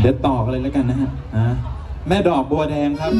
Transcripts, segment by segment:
เดี๋ยวต่อกันเลยแล้วกันนะฮะแม่ดอกบัวแดงครับ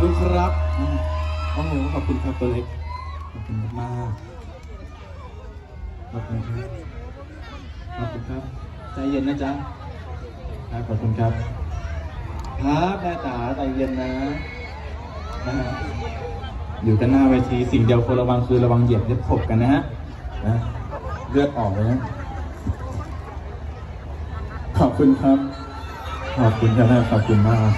คุณครับโอ้โหขอบคุณครับตัวเล็ก ขอบคุณมากขอบคุณครับขอบคุณครับ ใจเย็นนะจ๊ะครับขอบคุณครับครับแม่ตาใจเย็นนะอยู่กันหน้าเวทีสิ่งเดียวคนระวังคือระวังเหยียบเล็บขบกันนะฮะเลือดออกเลยนะ ขอบคุณครับ ขอบคุณครับแม่ขอบคุณมาก